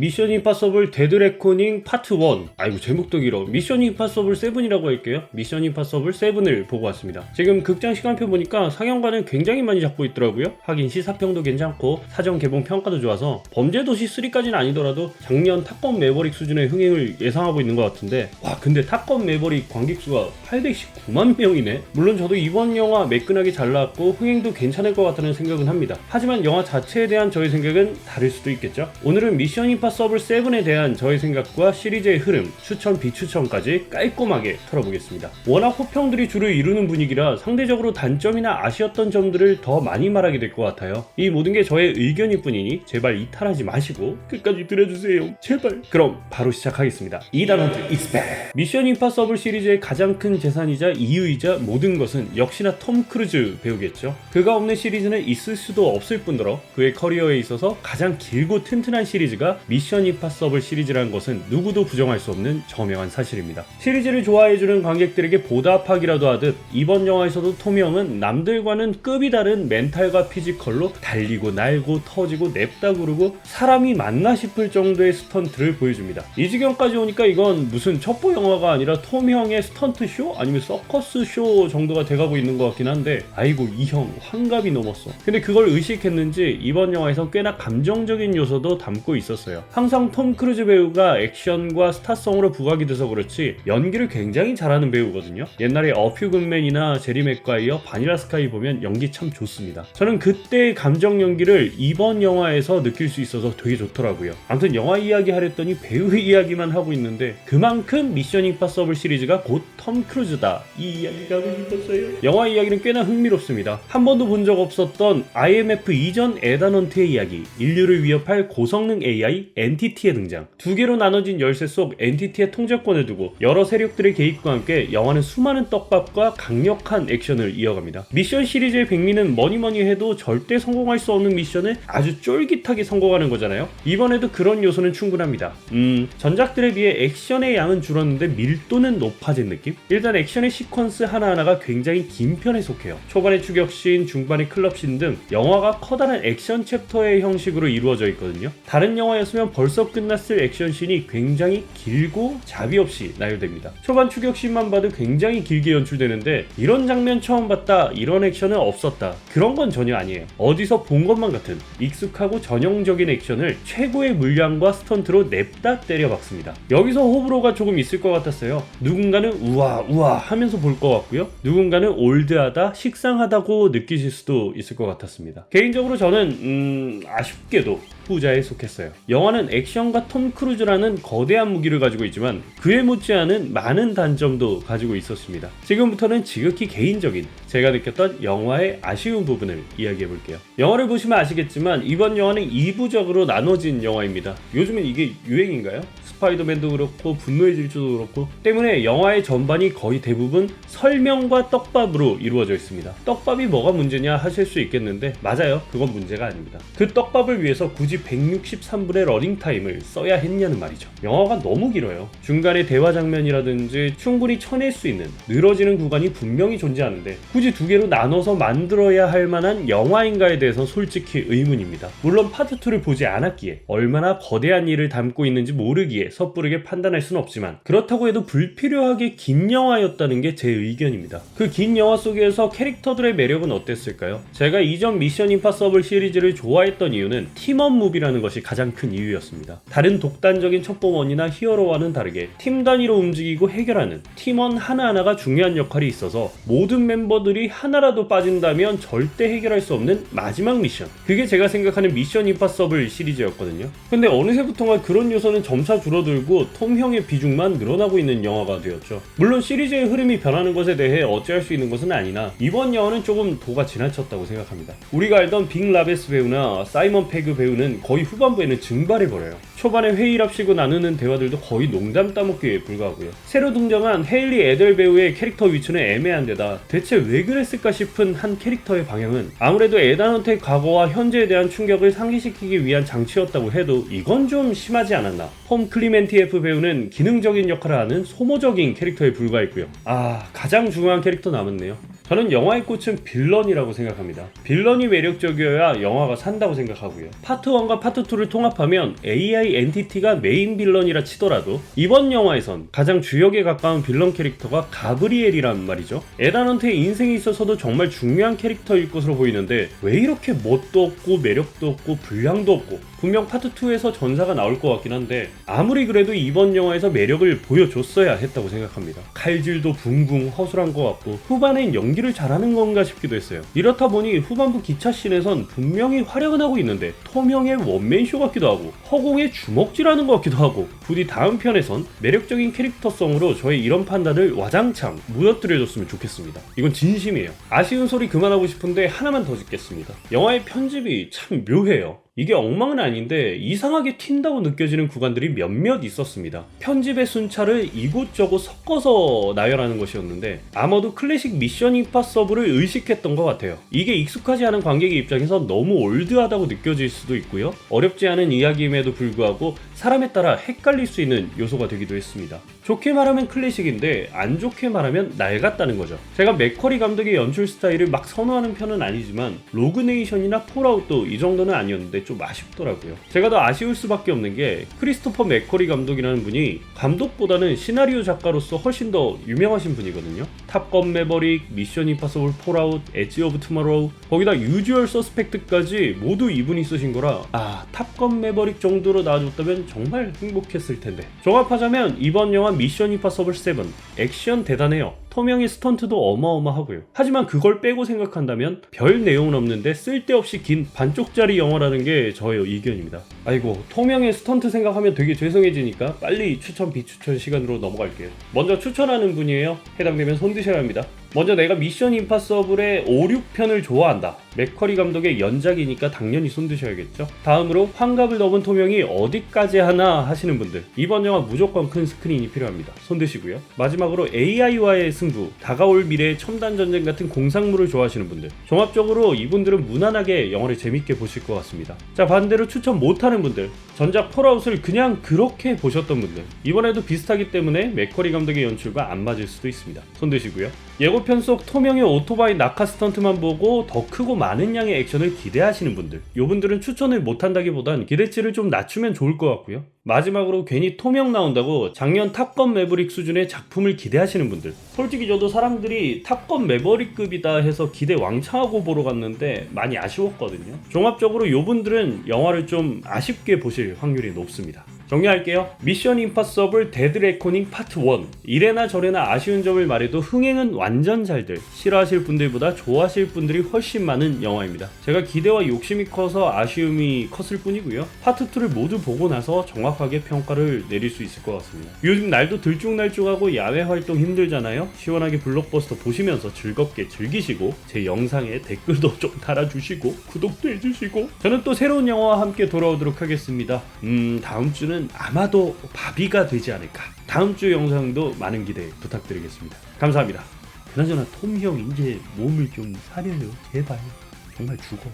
미션 임파서블 데드 레코닝 파트 1 아이고 제목도 길어 미션 임파서블 7이라고 할게요. 미션 임파서블 7을 보고 왔습니다. 지금 극장 시간표 보니까 상영관은 굉장히 많이 잡고 있더라고요. 하긴 시사평도 괜찮고 사전 개봉 평가도 좋아서 범죄도시 3까지는 아니더라도 작년 탑건 매버릭 수준의 흥행을 예상하고 있는 것 같은데 와 근데 탑건 매버릭 관객 수가 819만 명이네. 물론 저도 이번 영화 매끈하게 잘 나왔고 흥행도 괜찮을 것 같다는 생각은 합니다. 하지만 영화 자체에 대한 저의 생각은 다를 수도 있겠죠. 오늘은 미션 임파서블 7에 대한 저의 생각과 시리즈의 흐름 추천 비추천까지 깔끔하게 털어보겠습니다. 워낙 호평들이 주를 이루는 분위기라 상대적으로 단점이나 아쉬웠던 점들을 더 많이 말하게 될 것 같아요. 이 모든 게 저의 의견일 뿐이니 제발 이탈하지 마시고 끝까지 들어주세요. 제발. 그럼 바로 시작하겠습니다. 이단원트 is back 미션 임파서블 시리즈의 가장 큰 재산이자 이유이자 모든 것은 역시나 톰 크루즈 배우겠죠. 그가 없는 시리즈는 있을 수도 없을 뿐더러 그의 커리어에 있어서 가장 길고 튼튼한 시리즈가 미션 임파서블 시리즈라는 것은 누구도 부정할 수 없는 저명한 사실입니다 시리즈를 좋아해주는 관객들에게 보답하기라도 하듯 이번 영화에서도 톰 형은 남들과는 급이 다른 멘탈과 피지컬로 달리고 날고 터지고 냅다 구르고 사람이 맞나 싶을 정도의 스턴트를 보여줍니다. 이 지경까지 오니까 이건 무슨 첩보 영화가 아니라 톰 형의 스턴트 쇼 아니면 서커스 쇼 정도가 돼가고 있는 것 같긴 한데 아이고 이 형 환갑이 넘었어. 근데 그걸 의식했는지 이번 영화에서 꽤나 감정적인 요소도 담고 있었어요. 항상 톰 크루즈 배우가 액션과 스타성으로 부각이 돼서 그렇지 연기를 굉장히 잘하는 배우거든요. 옛날에 어퓨근맨이나 제리 맥과이어 바니라 스카이 보면 연기 참 좋습니다. 저는 그때의 감정 연기를 이번 영화에서 느낄 수 있어서 되게 좋더라고요. 아무튼 영화 이야기 하랬더니 배우 이야기만 하고 있는데 그만큼 미션 임파서블 시리즈가 곧 톰 크루즈다 이 이야기가 하고 싶었어요. 영화 이야기는 꽤나 흥미롭습니다. 한 번도 본 적 없었던 IMF 이전 에다넌트의 이야기, 인류를 위협할 고성능 AI 엔티티의 등장, 두 개로 나눠진 열쇠 속 엔티티의 통제권을 두고 여러 세력들의 개입과 함께 영화는 수많은 떡밥과 강력한 액션을 이어갑니다. 미션 시리즈의 백미는 뭐니 뭐니 해도 절대 성공할 수 없는 미션을 아주 쫄깃하게 성공하는 거잖아요. 이번에도 그런 요소는 충분합니다. 음, 전작들에 비해 액션의 양은 줄었는데 밀도는 높아진 느낌? 일단 액션의 시퀀스 하나하나가 굉장히 긴 편에 속해요. 초반의 추격씬, 중반의 클럽씬 등 영화가 커다란 액션 챕터의 형식으로 이루어져 있거든요. 다른 영화였으면 벌써 끝났을 액션씬이 굉장히 길고 자비 없이 나열됩니다. 초반 추격씬만 봐도 굉장히 길게 연출되는데 이런 장면 처음 봤다, 이런 액션은 없었다. 그런 건 전혀 아니에요. 어디서 본 것만 같은 익숙하고 전형적인 액션을 최고의 물량과 스턴트로 냅다 때려박습니다. 여기서 호불호가 조금 있을 것 같았어요. 누군가는 우와 우와 하면서 볼 것 같고요. 누군가는 올드하다, 식상하다고 느끼실 수도 있을 것 같았습니다. 개인적으로 저는 음, 아쉽게도 후자에 속했어요. 영화는 액션과 톰 크루즈라는 거대한 무기를 가지고 있지만 그에 못지않은 많은 단점도 가지고 있었습니다. 지금부터는 지극히 개인적인 제가 느꼈던 영화의 아쉬운 부분을 이야기해 볼게요. 영화를 보시면 아시겠지만 이번 영화는 2부작으로 나눠진 영화입니다. 요즘엔 이게 유행인가요? 스파이더맨도 그렇고 분노의 질주도 그렇고 때문에 영화의 전반이 거의 대부분 설명과 떡밥으로 이루어져 있습니다. 떡밥이 뭐가 문제냐 하실 수 있겠는데 맞아요. 그건 문제가 아닙니다. 그 떡밥을 위해서 굳이 163분의 러닝 타임을 써야 했냐는 말이죠. 영화가 너무 길어요. 중간에 대화 장면이라든지 충분히 쳐낼 수 있는 늘어지는 구간이 분명히 존재하는데 굳이 두 개로 나눠서 만들어야 할 만한 영화인가에 대해서 솔직히 의문입니다. 물론 파트 2를 보지 않았기에 얼마나 거대한 일을 담고 있는지 모르기에 섣부르게 판단할 수는 없지만 그렇다고 해도 불필요하게 긴 영화였다는 게 제 의견입니다. 그 긴 영화 속에서 캐릭터들의 매력은 어땠을까요? 제가 이전 미션 임파서블 시리즈를 좋아했던 이유는 팀업 무비라는 것이 가장 큰 이유였습니다. 다른 독단적인 첩보원이나 히어로와는 다르게 팀 단위로 움직이고 해결하는 팀원 하나하나가 중요한 역할이 있어서 모든 멤버들이 하나라도 빠진다면 절대 해결할 수 없는 마지막 미션. 그게 제가 생각하는 미션 임파서블 시리즈였거든요. 근데 어느새부턴가 그런 요소는 점차 줄어 들고 톰 형의 비중만 늘어나고 있는 영화가 되었죠. 물론 시리즈의 흐름이 변하는 것에 대해 어찌할 수 있는 것은 아니나 이번 영화는 조금 도가 지나쳤다고 생각합니다. 우리가 알던 빅 라베스 배우나 사이먼 페그 배우는 거의 후반부에는 증발해버려요. 초반에 회의랍시고 나누는 대화들도 거의 농담 따먹기에 불과하고요. 새로 등장한 헤일리 에델 배우의 캐릭터 위치는 애매한 데다 대체 왜 그랬을까 싶은 한 캐릭터의 방향은 아무래도 에다노트의 과거와 현재에 대한 충격을 상기시키기 위한 장치였다고 해도 이건 좀 심하지 않았나. 홈 클리멘티에프 배우는 기능적인 역할을 하는 소모적인 캐릭터에 불과했고요. 아 가장 중요한 캐릭터 남았네요. 저는 영화의 꽃은 빌런이라고 생각합니다. 빌런이 매력적이어야 영화가 산다고 생각하고요. 파트 1과 파트 2를 통합하면 AI 엔티티가 메인 빌런이라 치더라도 이번 영화에선 가장 주역에 가까운 빌런 캐릭터가 가브리엘이란 말이죠. 에다넌트의 인생에 있어서도 정말 중요한 캐릭터일 것으로 보이는데 왜 이렇게 멋도 없고 매력도 없고 분량도 없고 분명 파트 2에서 전사가 나올 것 같긴 한데 아무리 그래도 이번 영화에서 매력을 보여줬어야 했다고 생각합니다. 칼질도 붕붕 허술한 것 같고 후반엔 연기를 잘하는 건가 싶기도 했어요. 이렇다 보니 후반부 기차 씬에선 분명히 활약은 하고 있는데 토명의 원맨쇼 같기도 하고 허공에 주먹질하는 것 같기도 하고 부디 다음 편에선 매력적인 캐릭터성으로 저의 이런 판단을 와장창 무너뜨려줬으면 좋겠습니다. 이건 진심이에요. 아쉬운 소리 그만하고 싶은데 하나만 더 짓겠습니다. 영화의 편집이 참 묘해요. 이게 엉망은 아닌데 이상하게 튄다고 느껴지는 구간들이 몇몇 있었습니다. 편집의 순차를 이곳저곳 섞어서 나열하는 것이었는데 아마도 클래식 미션 임파서블을 의식했던 것 같아요. 이게 익숙하지 않은 관객의 입장에서 너무 올드하다고 느껴질 수도 있고요. 어렵지 않은 이야기임에도 불구하고 사람에 따라 헷갈릴 수 있는 요소가 되기도 했습니다. 좋게 말하면 클래식인데 안 좋게 말하면 낡았다는 거죠. 제가 맥커리 감독의 연출 스타일을 막 선호하는 편은 아니지만 로그네이션이나 폴아웃도 이 정도는 아니었는데 좀 아쉽더라고요. 제가 더 아쉬울 수밖에 없는 게 크리스토퍼 맥커리 감독이라는 분이 감독보다는 시나리오 작가로서 훨씬 더 유명하신 분이거든요. 탑건 매버릭, 미션 임파서블 폴아웃, 엣지 오브 투마로우 거기다 유주얼 서스펙트까지 모두 이분이 쓰신 거라 아 탑건 매버릭 정도로 나와줬다면 정말 행복했을 텐데 종합하자면 이번 영화 미션 임파서블 7 액션 대단해요. 토명의 스턴트도 어마어마하고요. 하지만 그걸 빼고 생각한다면 별 내용은 없는데 쓸데없이 긴 반쪽짜리 영화라는 게 저의 의견입니다. 아이고 토명의 스턴트 생각하면 되게 죄송해지니까 빨리 추천 비추천 시간으로 넘어갈게요. 먼저 추천하는 분이에요. 해당되면 손 드셔야 합니다. 먼저 내가 미션 임파서블의 5, 6편을 좋아한다. 맥커리 감독의 연작이니까 당연히 손드셔야겠죠. 다음으로 환갑을 넘은 토명이 어디까지 하나 하시는 분들 이번 영화 무조건 큰 스크린이 필요합니다. 손드시고요. 마지막으로 AI와의 승부, 다가올 미래의 첨단 전쟁 같은 공상물을 좋아하시는 분들 종합적으로 이분들은 무난하게 영화를 재밌게 보실 것 같습니다. 자 반대로 추천 못하는 분들 전작 폴아웃을 그냥 그렇게 보셨던 분들 이번에도 비슷하기 때문에 맥커리 감독의 연출과 안 맞을 수도 있습니다. 손드시고요. 예고 편 속 토명의 오토바이 낙하 스턴트만 보고 더 크고 많은 양의 액션을 기대하시는 분들. 요분들은 추천을 못한다기보단 기대치를 좀 낮추면 좋을 것 같고요. 마지막으로 괜히 토명 나온다고 작년 탑건 매버릭 수준의 작품을 기대하시는 분들. 솔직히 저도 사람들이 탑건 매버릭급이다 해서 기대 왕창하고 보러 갔는데 많이 아쉬웠거든요. 종합적으로 요분들은 영화를 좀 아쉽게 보실 확률이 높습니다 정리할게요. 미션 임파서블 데드 레코닝 파트 1. 이래나 저래나 아쉬운 점을 말해도 흥행은 완전 잘들. 싫어하실 분들보다 좋아하실 분들이 훨씬 많은 영화입니다. 제가 기대와 욕심이 커서 아쉬움이 컸을 뿐이고요. 파트 2를 모두 보고 나서 정확하게 평가를 내릴 수 있을 것 같습니다. 요즘 날도 들쭉날쭉하고 야외 활동 힘들잖아요. 시원하게 블록버스터 보시면서 즐겁게 즐기시고 제 영상에 댓글도 좀 달아주시고 구독도 해주시고 저는 또 새로운 영화와 함께 돌아오도록 하겠습니다. 음 다음 주는 아마도 바비가 되지 않을까. 다음 주 영상도 많은 기대 부탁드리겠습니다. 감사합니다. 그나저나 톰 형 이제 몸을 좀 사려요. 제발. 정말 죽어.